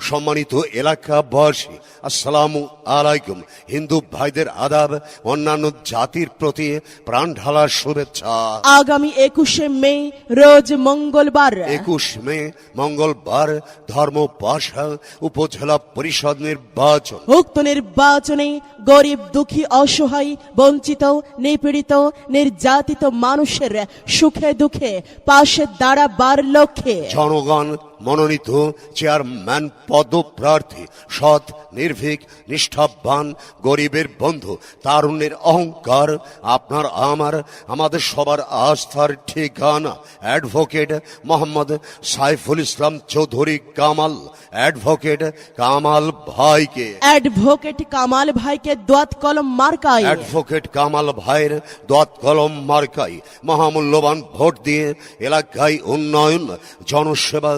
সম্মানিত এলাকাবাসী আসসালামু আলাইকুম। হিন্দু ভাইদের আদাব অন্যান্য জাতির প্রতি প্রাণ ঢালার শুভেচ্ছা। আগামী একুশে মে রোজ মঙ্গলবার। একুশ মে মঙ্গলবার ধর্ম পাশা উপজেলা পরিষদ নির্বাচন। উক্ত নির্বাচনে গরিব দুঃখী অসহায় বঞ্চিত নিপীড়িত নির্যাতিত মানুষের সুখে দুঃখে পাশে দাঁড়াবার লক্ষ্যে। জনগণ মনোনীত চেয়ারম্যান পদপ্রার্থী সৎ নির্ভীক নিষ্ঠাবান গরিবের বন্ধু তারুণ্যের অহংকার আপনার আমার আমাদের সবার আস্থার ঠিকানা অ্যাডভোকেট মোহাম্মদ সাইফুল ইসলাম চৌধুরী কামাল অ্যাডভোকেট কামাল ভাইকে। অ্যাডভোকেট কামাল ভাইকে দোয়াত কলম মার্কায়। অ্যাডভোকেট কামাল ভাইয়ের দত কলম মার্কাই মহামূল্যবান ভোট দিয়ে এলাকায় উন্নয়ন জনসেবা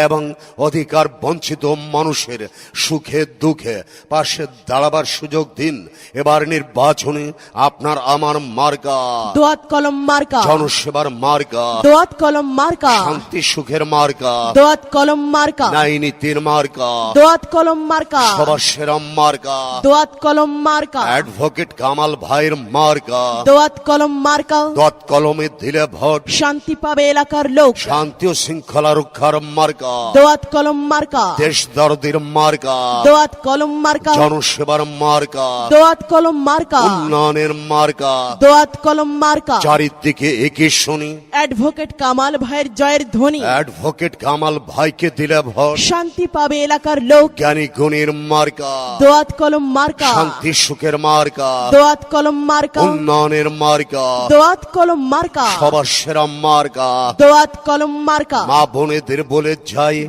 এবং অধিকার বঞ্চিত মানুষের সুখে দুঃখে পাশে দাঁড়াবার সুযোগ দিন। এবার নির্বাচনে আপনার আমার মার্কা। দোয়াত কলম মার্কা। জনসেবার মার্কা। দোয়াত কলম মার্কা। শান্তি সুখের মার্কা। দোয়াত কলম মার্কা। ন্যায় নীতির মার্কা। দোয়াত কলম মার্কা। সবার সেরা মার্কা। দোয়াত কলম মার্কা। অ্যাডভোকেট কামাল ভাইয়ের মার্কা। দোয়াত কলম মার্কা। দত কলমে দিলে ভোট। শান্তি পাবে এলাকার লোক। শান্তি ও শৃঙ্খলা রক্ষার মার্কা। দোয়াত কলম মার্কা। দেশ দরদের মার্কা। দোয়াত কলম মার্কা। জনসেবার মার্কা। দোয়াত কলম মার্কা। উন্নয়নের মার্কা। দোয়াত কলম মার্কা। চারিদিকে একই শুনি। অ্যাডভোকেট কামাল ভাইয়ের জয়ের ধ্বনি। অ্যাডভোকেট কামাল ভাইকে দিলে ভোট শান্তি পাবে এলাকার লোক। জ্ঞানী গুণীর মার্কা। দোয়াত কলম মার্কা। শান্তি সুখের মার্কা। দোয়াত কলম মার্কা। উন্নয়নের মার্কা। দোয়াত কলম মার্কা। সবার সেরা মার্কা। দোয়াত কলম মার্কা। মা বোনেদের বলে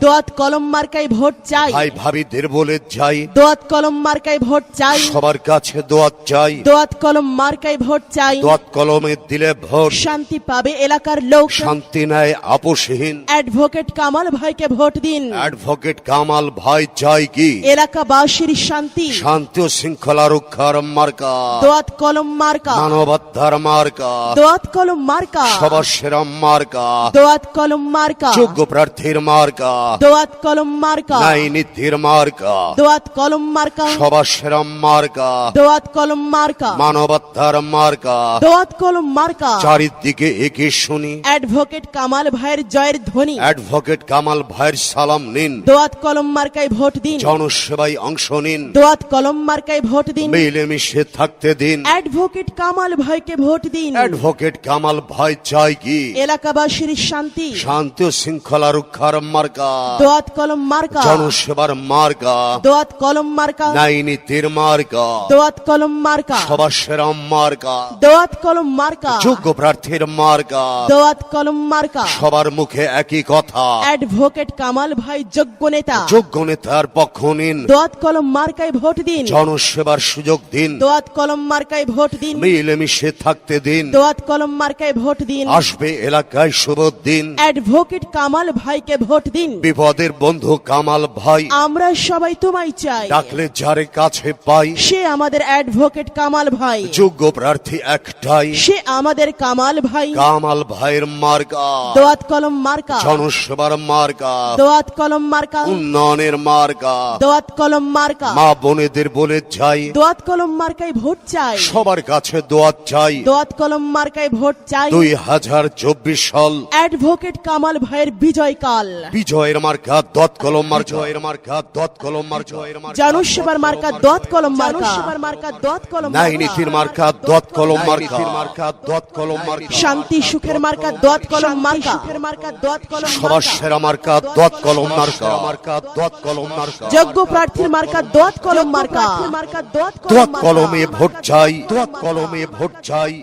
দোয়াত কলম মার্কায় ভোট চাই। ভাই ভাবিদের বলে যাই। দোয়াত কলম মার্কায় ভোট চাই। সবার কাছে দোয়াত চাই। দোয়াত কলম মার্কায় ভোট চাই। দোয়াত কলমে দিলে ভোট। শান্তি পাবে এলাকার লোক। শান্তি নেয় আপোষহীন। অ্যাডভোকেট কামাল ভাইকে ভোট দিন। অ্যাডভোকেট কামাল ভাই চাই কি? এলাকাবাসীর শান্তি। শান্তি ও শৃঙ্খলা রক্ষার মার্কা। দোয়াত কলম মার্কা। মানবতার মার্কা। দোয়াত কলম মার্কা। সবার সেরা মার্কা। দোয়াত কলম মার্কা। যোগ্য প্রার্থীর মার্কা। দোয়াত কলম মার্কা। ন্যায় নীতির মার্কা। দোয়াত কলম মার্কা। সবার সেরা মার্কা। দোয়াত কলম মার্কা। মার্কা। দোয়াত কলম মার্কা। চারিদিকে একে শুনি। অ্যাডভোকেট কামাল ভাইয়ের জয়ের ধ্বনি। অ্যাডভোকেট কামাল ভাইয়ের সালাম নিন। দোয়াত কলম মার্কায় ভোট দিন। জনসেবায় অংশ নিন। দোয়াত কলম মার্কায় ভোট দিন। মিলেমিশে থাকতে দিন। অ্যাডভোকেট কামাল ভাইকে ভোট দিন। অ্যাডভোকেট কামাল ভাই চাই কি? এলাকাবাসীর শান্তি। শান্তি ও শৃঙ্খলা রক্ষার মার্কা। দোয়াত কলম মার্কা। জনসেবার মার্কা। দোয়াত কলম মার্কা। মার্কা। দোয়াত কলম মার্কা। সবার সেরা মার্কা। দোয়াত কলম মার্কা। যোগ্য প্রার্থীর মার্কা। দোয়াত কলম মার্কা। সবার মুখে একই কথা। অ্যাডভোকেট কামাল ভাই যোগ্য নেতা। যোগ্য নেতার পক্ষ নিন। দোয়াত কলম মার্কায় ভোট দিন। জনসেবার সুযোগ দিন। দোয়াত কলম মার্কায় ভোট দিন। মিলেমিশে থাকতে দিন। দোয়াত কলম মার্কায় ভোট দিন। আসবে এলাকায় শুভ দিন। অ্যাডভোকেট কামাল ভাইকে ভোট দিন। বিপদের বন্ধু কামাল ভাই। আমরা সবাই তোমায় চাই। ডাকলে যারে কাছে পাই। সে আমাদের অ্যাডভোকেট কামাল ভাই। যোগ্য প্রার্থী একটাই। সে আমাদের কামাল ভাই। কামাল ভাইয়ের মার্কা। দোয়াত কলম মার্কা। জনসেবার মার্কা। দোয়াত কলম মার্কা। উন্নয়নের মার্কা। দোয়াত কলম মার্কা। মা বোনেদের বলে যাই দোয়াত কলম মার্কায় ভোট চাই। সবার কাছে দোয়াত চাই। দোয়াত কলম মার্কায় ভোট চাই। দুই হাজার চব্বিশ সাল। অ্যাডভোকেট কামাল ভাইয়ের বিজয় কাল বিজয়ের মার্কা দত কলম মার জয়ের মার্কা দত কলম মার জয়ের মার্কা জানুসেবার মার্কা দোয়াত কলম মার্কা জানুসেবার মার্কা দোয়াত কলম ন্যায় নীতির মার্কা দত কলম মার্কা মার্কা দত কলম মার্কা শান্তি সুখের মার্কা দোয়াত কলম মার্কা সুখের মার্কা দোয়াত কলম সবার সেরা মার্কা দত কলম মার্কা মার্কা দত কলম মার্কা যোগ্য প্রার্থীর মার্কা দোয়াত কলম মার্কা মার্কা দোয়াত দত কলমে ভোট চাই দত কলমে ভোট চাই